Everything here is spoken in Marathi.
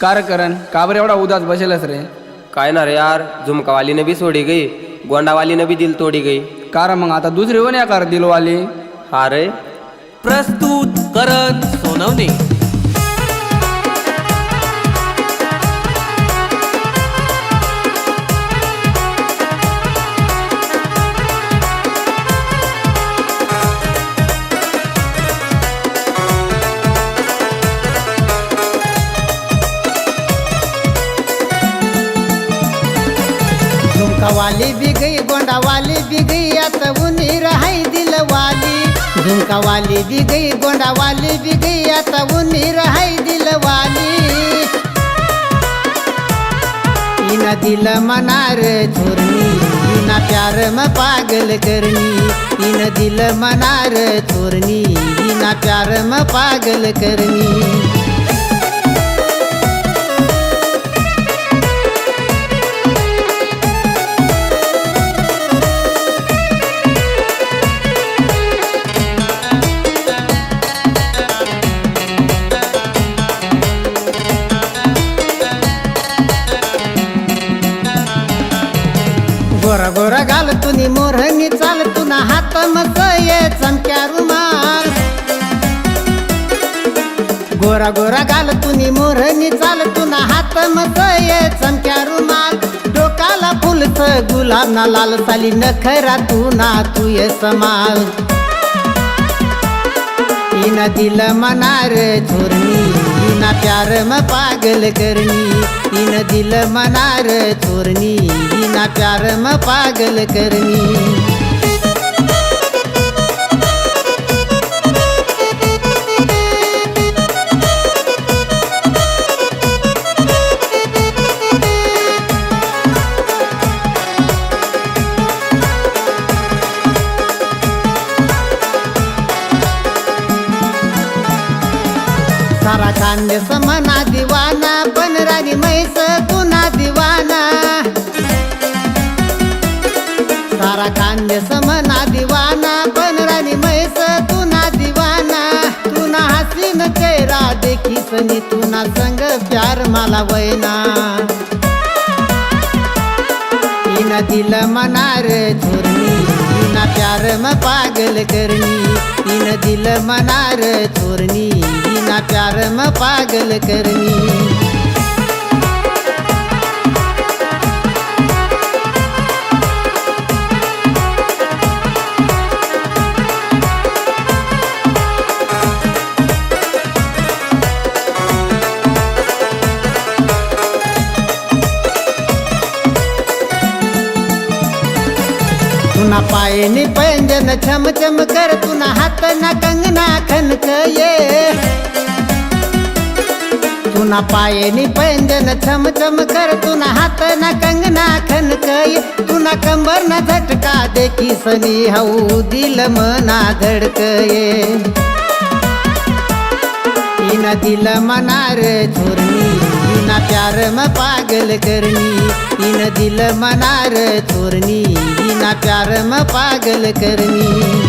कार करण का बरं एवढा उदास बसेलच रे? काय ना रे यार झुमकावालीनं बी सोडी गई गोंडावालीनं बी दिल तोडी गई. कार मग आता दुसरी कोण या कार दिलवाली? हा रे. प्रस्तुत करण सोनवणे. झुमकावाली बी गई गोंडावाली बी गई आता उन्ही राहाई दिलवाली. झुमकावाली बी गई गोंडावाली बी गई आता उन्ही राहाई दिलवाली. इना दिल मनार छोरनी इना प्यार म पागल करनी इन दिल मनार छोरनी इना प्यार म पागल करनी गोरा घाल तुनी मोरहनी चाल तुना हात ये चमक्या रुमाल. गोरा गोरा घाल तुनी मोरहनी चाल तुना हात मसये चमक्या रुमाल. डोकाला फुलच गुलाब ना लाल साली नखरा तू ना तू ये समाल. तिनं दिलं मनार छोरनी इना प्यार म पागल करनी इन दिल मनार छोरनी इना प्यार म पागल करनी सारा खांदे समना दिवाना पण राणी मैस पुन्हा दिवाना. सारा खांदे समना दिवाना पण राणी मैस तुना दिवाना. तुना हसीन चेहरा देखी सनी तुना संग प्यार मला वैना. तिनं दिल मनार छोरनी तिना प्यार म पागल करणी. तिनं दिल मनार चोरणी इना प्यार में पागल करनी। तुना पायनी पैंजन छम छम कर तुना हात ना कंगना खनक ये तुना पायनी पैंजन छम छम कर तुना हात ना कंगना खनक ये तुना कंबर ना झटका देखी सनी हऊ दिल मना धडक इना दिल मनार छोरनी इना प्यार म पागल करनी। इन दिल मनार छोरनी इना प्यार म पागल करनी।